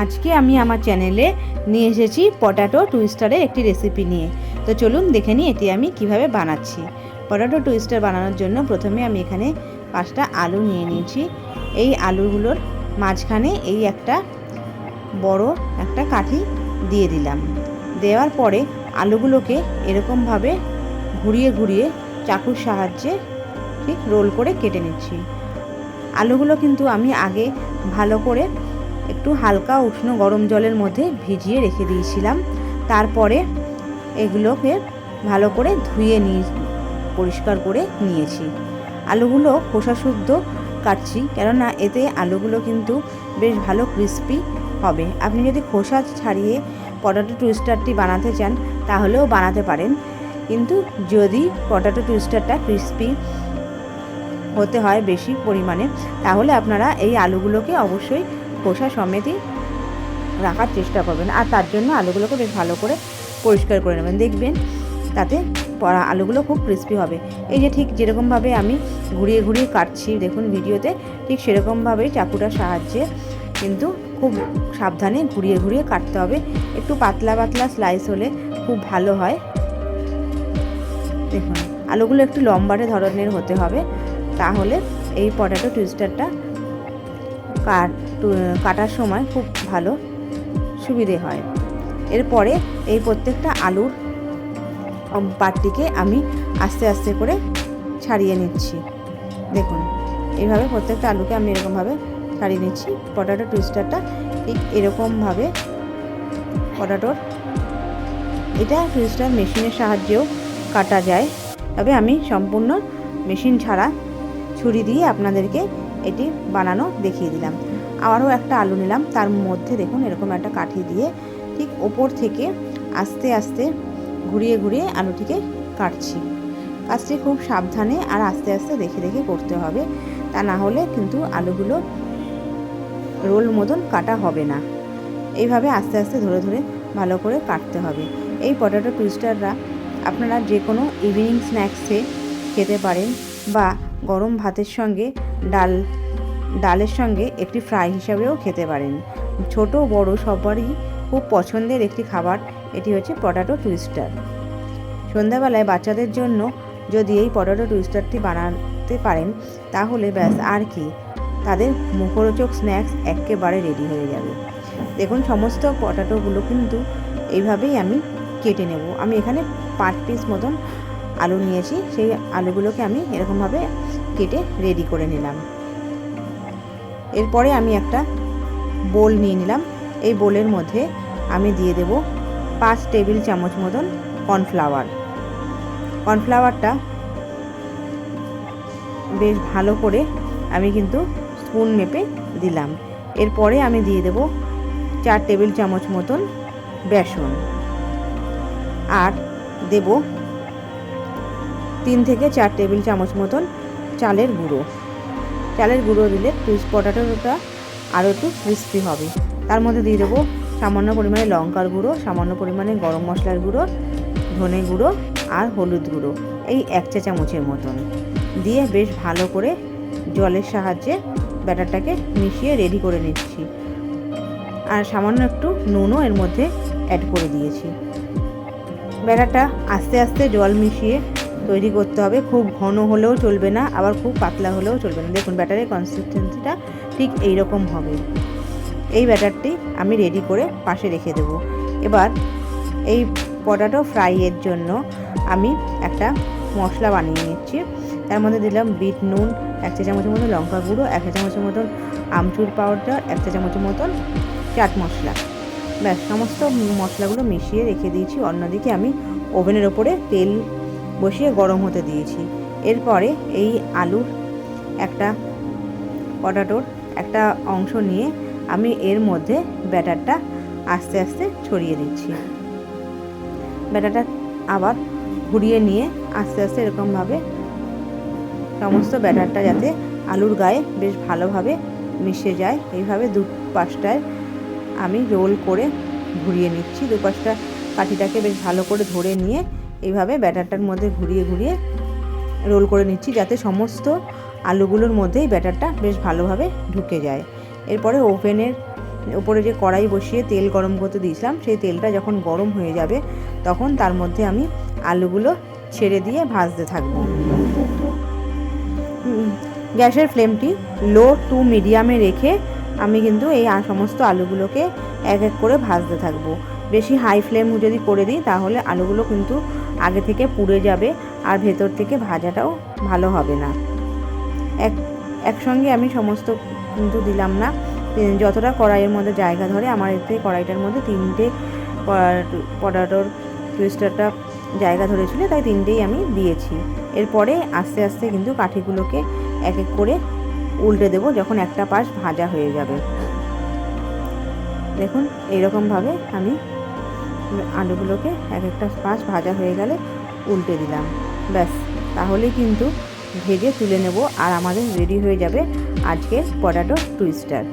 আজকে আমি আমার চ্যানেলে নিয়ে এসেছি পটাটো টুইস্টারের একটি রেসিপি নিয়ে। তো চলুন দেখে নিই এটি আমি কীভাবে বানাচ্ছি। পটাটো টুইস্টার বানানোর জন্য প্রথমে আমি এখানে পাঁচটা আলু নিয়ে নিয়েছি। এই আলুগুলোর মাঝখানে এই একটা বড় একটা কাঠি দিয়ে দিলাম। দেওয়ার পরে আলুগুলোকে এরকমভাবে ঘুরিয়ে ঘুরিয়ে চাকুর সাহায্যে ঠিক রোল করে কেটে নিচ্ছি। আলুগুলো কিন্তু আমি আগে ভালো করে একটু হালকা উষ্ণ গরম জলের মধ্যে ভিজিয়ে রেখে দিয়েছিলাম। তারপরে এগুলোকে ভালো করে ধুয়ে নিয়ে, পরিষ্কার করে নিয়েছি। আলুগুলো খোসা শুদ্ধ কাটছি, কেননা এতে আলুগুলো কিন্তু বেশ ভালো ক্রিস্পি হবে। আপনি যদি খোসা ছাড়িয়ে পটাটো টুইস্টারটি বানাতে চান, তাহলেও বানাতে পারেন। কিন্তু যদি পটাটো টুইস্টারটা ক্রিস্পি হতে হয় বেশি পরিমাণে, তাহলে আপনারা এই আলুগুলোকে অবশ্যই খোসা সমেতই রাখার চেষ্টা করবেন। আর তার জন্য আলুগুলোকে বেশ ভালো করে পরিষ্কার করে নেবেন। দেখবেন তাতে পড়া আলুগুলো খুব ক্রিস্পি হবে। এই যে ঠিক যেরকমভাবে আমি ঘুরিয়ে ঘুরিয়ে কাটছি, দেখুন ভিডিওতে, ঠিক সেরকমভাবেই চাকুটার সাহায্যে কিন্তু খুব সাবধানে ঘুরিয়ে ঘুরিয়ে কাটতে হবে। একটু পাতলা পাতলা স্লাইস হলে খুব ভালো হয়। দেখুন, আলুগুলো একটু লম্বাটে ধরনের হতে হবে। তাহলে এই পটাটো টুইস্টারটা কাট কাটার সময় খুব ভালো সুবিধে হয়। এরপরে এই প্রত্যেকটা আলুর পাটটিকে আমি আস্তে আস্তে করে ছাড়িয়ে নিচ্ছি। দেখুন, এইভাবে প্রত্যেকটা আলুকে আমি এরকমভাবে ছাড়িয়ে নিচ্ছি। পটাটো টুইস্টারটা ঠিক এরকমভাবে পটাটোর, এটা টুইস্টার মেশিনের সাহায্যেও কাটা যায়। তবে আমি সম্পূর্ণ মেশিন ছাড়া ছুরি দিয়ে আপনাদেরকে এটি বানানো দেখিয়ে দিলাম। আবারও একটা আলু নিলাম। তার মধ্যে দেখুন এরকম একটা কাঠি দিয়ে ঠিক ওপর থেকে আস্তে আস্তে ঘুরিয়ে ঘুরিয়ে আলুটিকে কাটছি। কাজটি খুব সাবধানে আর আস্তে আস্তে দেখে দেখে করতে হবে। তা না হলে কিন্তু আলুগুলো রোল মতন কাটা হবে না। এইভাবে আস্তে আস্তে ধরে ধরে ভালো করে কাটতে হবে। এই পটাটো টুইস্টাররা আপনারা যে কোনো ইভিনিং স্ন্যাক্সে খেতে পারেন বা গরম ভাতের সঙ্গে ডাল, ডালের সঙ্গে একটি ফ্রাই হিসাবেও খেতে পারেন। ছোট বড় সবারই খুব পছন্দের একটি খাবার, এটি হচ্ছে পটাটো টুইস্টার। সন্ধ্যাবেলায় বাচ্চাদের জন্য যদি এই পটাটো টুইস্টারটি বানাতে পারেন, তাহলে ব্যাস, আর কি। তাদের মুখরোচক স্ন্যাক্স একেবারে রেডি হয়ে যাবে। দেখুন, সমস্ত পটাটোগুলো কিন্তু এইভাবেই আমি কেটে নেব। আমি এখানে পাঁচ পিস মতন আলু নিয়েছি, সেই আলুগুলোকে আমি এরকমভাবে কেটে রেডি করে নিলাম। এরপরে আমি একটা বোল নিয়ে নিলাম। এই বোলের মধ্যে আমি দিয়ে দেব পাঁচ টেবিল চামচ মতন কর্নফ্লাওয়ার কর্নফ্লাওয়ারটা বেশ ভালো করে আমি কিন্তু স্পুন মেপে দিলাম। এরপরে আমি দিয়ে দেব চার টেবিল চামচ মতন বেসন। আর দেব থেকে চার টেবিল চামচ মতন চালের গুঁড়ো। চালের গুঁড়ো দিলে টুইস পটাটোটা আরও একটু ক্রিস্পি হবে। তার মধ্যে দিয়ে দেবো সামান্য পরিমাণে লঙ্কার গুঁড়ো, সামান্য পরিমাণে গরম মশলার গুঁড়ো, ধনে গুঁড়ো আর হলুদ গুঁড়ো, এই এক চা চামচের মতন। দিয়ে বেশ ভালো করে জলের সাহায্যে ব্যাটারটাকে মিশিয়ে রেডি করে নিচ্ছি। আর সামান্য একটু নুনও এর মধ্যে অ্যাড করে দিয়েছি। ব্যাটারটা আস্তে আস্তে জল মিশিয়ে তৈরি করতে হবে। খুব ঘন হলেও চলবে না, আবার খুব পাতলা হলেও চলবে না। দেখুন, ব্যাটারের কনসিস্টেন্সিটা ঠিক এই রকম হবে। এই ব্যাটারটি আমি রেডি করে পাশে রেখে দেব। এবার এই পটাটো ফ্রাইয়ের জন্য আমি একটা মশলা বানিয়ে নিচ্ছি। তার মধ্যে দিলাম বিট নুন, এক চা চামচের মতন লঙ্কা গুঁড়ো, এক চা চামচের মতন আমচুর পাউডার এক চা চামচের মতন চাট মশলা। ব্যাস, সমস্ত মশলাগুলো মিশিয়ে রেখে দিয়েছি। অন্যদিকে আমি ওভেনের ওপরে তেল বসিয়ে গরম হতে দিয়েছি। এরপরে এই আলুর একটা পটাটোর একটা অংশ নিয়ে আমি এর মধ্যে ব্যাটারটা আস্তে আস্তে ছড়িয়ে দিচ্ছি। ব্যাটারটা আবার ঘুরিয়ে নিয়ে আস্তে আস্তে এরকমভাবে সমস্ত ব্যাটারটা যাতে আলুর গায়ে বেশ ভালোভাবে মিশে যায়, এইভাবে দু পাশটায় আমি রোল করে ঘুরিয়ে নিচ্ছি। দু পাশটা কাঠিটাকে বেশ ভালো করে ধরে নিয়ে এইভাবে ব্যাটারটার মধ্যে ঘুরিয়ে ঘুরিয়ে রোল করে নিচ্ছি যাতে সমস্ত আলুগুলোর মধ্যেই ব্যাটারটা বেশ ভালোভাবে ঢুকে যায়। এরপরে ওভেনের উপরে যে কড়াই বসিয়ে তেল গরম করতে দিয়েছিলাম, সেই তেলটা যখন গরম হয়ে যাবে, তখন তার মধ্যে আমি আলুগুলো ছেড়ে দিয়ে ভাজতে থাকব। গ্যাসের ফ্লেমটি লো টু মিডিয়ামে রেখে আমি কিন্তু এই সমস্ত আলুগুলোকে এক এক করে ভাজতে থাকব। বেশি হাই ফ্লেম যদি করে দিই, তাহলে আলুগুলো কিন্তু আগে থেকে পুড়ে যাবে আর ভেতর থেকে ভাজাটাও ভালো হবে না। এক, একসঙ্গে আমি সমস্ত কিন্তু দিলাম না। যতটা কড়াইয়ের মধ্যে জায়গা ধরে, আমার এতে কড়াইটার মধ্যে তিনটে পটাটোর টুইস্টারটা জায়গা ধরেছিল, তাই তিনটেই আমি দিয়েছি। এরপরে আস্তে আস্তে কিন্তু কাঠিগুলোকে এক এক করে উল্টে দেবো, যখন একটা পাশ ভাজা হয়ে যাবে। দেখুন, এইরকমভাবে আমি আলুগুলোকে এক একটা পাশ ভাজা হয়ে গেলে উল্টে দিলাম। ব্যাস, তাহলে কিন্তু ভেজে তুলে নেব আর আমাদের রেডি হয়ে যাবে আজকের পটাটো টুইস্টার।